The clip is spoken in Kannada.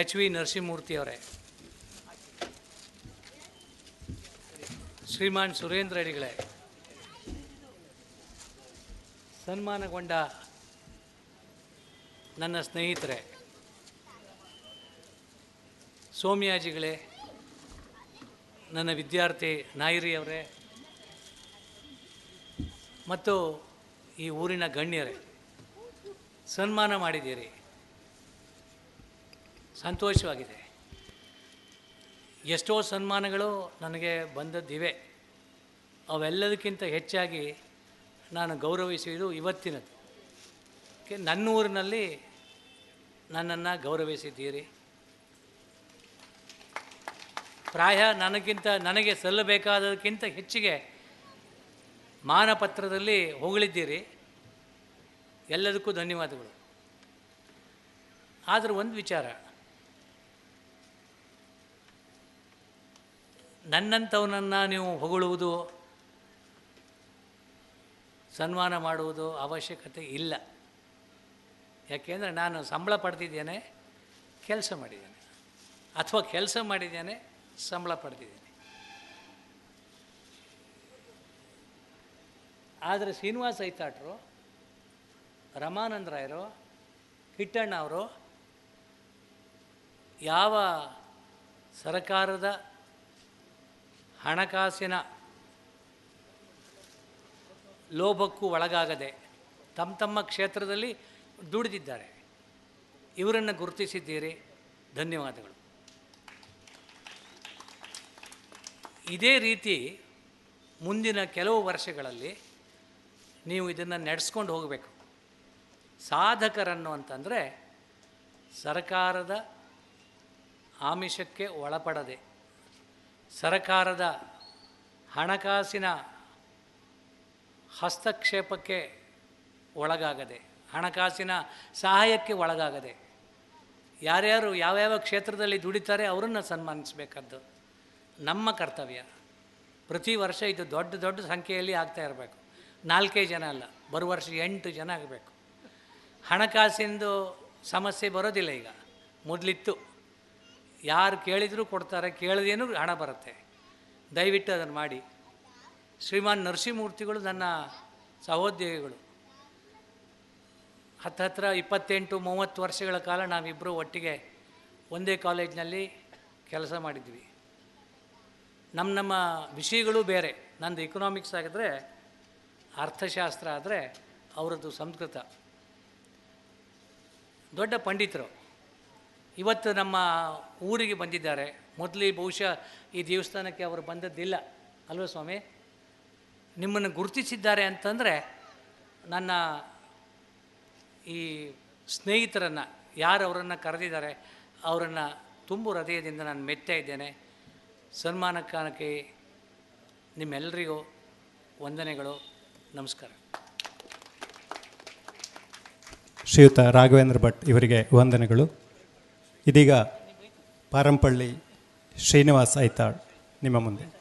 ಎಚ್ ವಿ ನರಸಿಂಹಮೂರ್ತಿಯವರೇ. ಶ್ರೀಮಾನ್ ಸುರೇಂದ್ರ ಅಡಿಗಳೇ. ಸನ್ಮಾನಗೊಂಡ ನನ್ನ ಸ್ನೇಹಿತರೆ, ಸೋಮ್ಯಾಜಿಗಳೇ, ನನ್ನ ವಿದ್ಯಾರ್ಥಿ ನಾಯಿರಿಯವರೇ ಮತ್ತು ಈ ಊರಿನ ಗಣ್ಯರೇ, ಸನ್ಮಾನ ಮಾಡಿದ್ದೀರಿ. ಸಂತೋಷವಾಗಿದೆ. ಎಷ್ಟೋ ಸನ್ಮಾನಗಳು ನನಗೆ ಬಂದದ್ದಿವೆ. ಅವೆಲ್ಲದಕ್ಕಿಂತ ಹೆಚ್ಚಾಗಿ ನಾನು ಗೌರವಿಸಿದ್ದು ಇವತ್ತಿನದು ನನ್ನೂರಿನಲ್ಲಿ ನನ್ನನ್ನು ಗೌರವಿಸಿದ್ದೀರಿ. ಪ್ರಾಯ ನನಗಿಂತ, ನನಗೆ ಸಲ್ಲಬೇಕಾದದಕ್ಕಿಂತ ಹೆಚ್ಚಿಗೆ ಮಾನಪತ್ರದಲ್ಲಿ ಹೊಗಳಿದ್ದೀರಿ. ಎಲ್ಲದಕ್ಕೂ ಧನ್ಯವಾದಗಳು. ಆದರೆ ಒಂದು ವಿಚಾರ ನನ್ನಂಥವನನ್ನು ನೀವು ಹೊಗಳುವುದು, ಸನ್ಮಾನ ಮಾಡುವುದು ಅವಶ್ಯಕತೆ ಇಲ್ಲ. ಯಾಕೆಂದರೆ ನಾನು ಸಂಬಳ ಪಡೆದಿದ್ದೇನೆ ಕೆಲಸ ಮಾಡಿದ್ದೇನೆ. ಅಥವಾ ಕೆಲಸ ಮಾಡಿದ್ದೇನೆ, ಸಂಬಳ ಪಡೆದಿದ್ದೇನೆ ಆದರೆ ಶ್ರೀನಿವಾಸ ಐತಾಟ್ರು ರಮಾನಂದ ರಾಯರು ಕಿಟ್ಟಣ್ಣ ಅವರು, ಯಾವ ಸರ್ಕಾರದ ಹಣಕಾಸಿನ ಲೋಭಕ್ಕೂ ಒಳಗಾಗದೆ ತಮ್ಮ ತಮ್ಮ ಕ್ಷೇತ್ರದಲ್ಲಿ ದುಡಿದಿದ್ದಾರೆ. ಇವರನ್ನು ಗುರುತಿಸಿದ್ದೀರಿ. ಧನ್ಯವಾದಗಳು. ಇದೇ ರೀತಿ ಮುಂದಿನ ಕೆಲವು ವರ್ಷಗಳಲ್ಲಿ ನೀವು ಇದನ್ನು ನಡೆಸ್ಕೊಂಡು ಹೋಗಬೇಕು. ಸಾಧಕರನ್ನು ಅಂತಂದರೆ ಸರ್ಕಾರದ ಆಮಿಷಕ್ಕೆ ಒಳಪಡದೆ ಸರ್ಕಾರದ ಹಣಕಾಸಿನ ಹಸ್ತಕ್ಷೇಪಕ್ಕೆ ಒಳಗಾಗದೆ, ಹಣಕಾಸಿನ ಸಹಾಯಕ್ಕೆ ಒಳಗಾಗದೆ, ಯಾರ್ಯಾರು ಯಾವ್ಯಾವ ಕ್ಷೇತ್ರದಲ್ಲಿ ದುಡಿತಾರೆ ಅವರನ್ನು ಸನ್ಮಾನಿಸಬೇಕಾದ್ದು ನಮ್ಮ ಕರ್ತವ್ಯ. ಪ್ರತಿ ವರ್ಷ ಇದು ದೊಡ್ಡ ದೊಡ್ಡ ಸಂಖ್ಯೆಯಲ್ಲಿ ಆಗ್ತಾ ಇರಬೇಕು. ನಾಲ್ಕೇ ಜನ ಅಲ್ಲ, ಬರುವ ವರ್ಷ ಎಂಟು ಜನ ಆಗಬೇಕು. ಹಣಕಾಸಿಂದು ಸಮಸ್ಯೆ ಬರೋದಿಲ್ಲ ಈಗ. ಮೊದಲಿತ್ತು. ಯಾರು ಕೇಳಿದರೂ ಕೊಡ್ತಾರೆ, ಕೇಳಿದೇನು ಹಣ ಬರುತ್ತೆ. ದಯವಿಟ್ಟು ಅದನ್ನು ಮಾಡಿ. ಶ್ರೀಮಾನ್ ನರಸಿಂಹಮೂರ್ತಿಗಳು ನನ್ನ ಸಹೋದ್ಯೋಗಿಗಳು. ಹತ್ತತ್ರ ಇಪ್ಪತ್ತೆಂಟು, ಮೂವತ್ತು ವರ್ಷಗಳ ಕಾಲ ನಾವಿಬ್ಬರು ಒಟ್ಟಿಗೆ ಒಂದೇ ಕಾಲೇಜಿನಲ್ಲಿ ಕೆಲಸ ಮಾಡಿದ್ವಿ. ನಮ್ಮ ನಮ್ಮ ವಿಷಯಗಳು ಬೇರೆ. ನಂದು ಇಕನಾಮಿಕ್ಸ್ ಆಗಿದ್ರೆ, ಅರ್ಥಶಾಸ್ತ್ರ ಆದರೆ, ಅವರದ್ದು ಸಂಸ್ಕೃತ. ದೊಡ್ಡ ಪಂಡಿತರು. ಇವತ್ತು ನಮ್ಮ ಊರಿಗೆ ಬಂದಿದ್ದಾರೆ. ಮೊದಲು ಬಹುಶಃ ಈ ದೇವಸ್ಥಾನಕ್ಕೆ ಅವರು ಬಂದದ್ದಿಲ್ಲ. ಅಲ್ವ ಸ್ವಾಮಿ? ನಿಮ್ಮನ್ನು ಗುರುತಿಸಿದ್ದಾರೆ ಅಂತಂದರೆ ನನ್ನ ಈ ಸ್ನೇಹಿತರನ್ನು ಯಾರು ಅವರನ್ನು ಕರೆದಿದ್ದಾರೆ, ಅವರನ್ನು ತುಂಬು ಹೃದಯದಿಂದ ನಾನು ಮೆತ್ತಾ ಇದ್ದೇನೆ. ಸನ್ಮಾನಕ್ಕಾಗಿ ನಿಮ್ಮೆಲ್ಲರಿಗೂ ವಂದನೆಗಳು. ನಮಸ್ಕಾರ. ಶ್ರೀಯುತ ರಾಘವೇಂದ್ರ ಭಟ್ ಇವರಿಗೆ ವಂದನೆಗಳು. ಇದೀಗ ಪಾರಂಪಳ್ಳಿ ಶ್ರೀನಿವಾಸ್ ಐತಾಳ್ ನಿಮ್ಮ ಮುಂದೆ.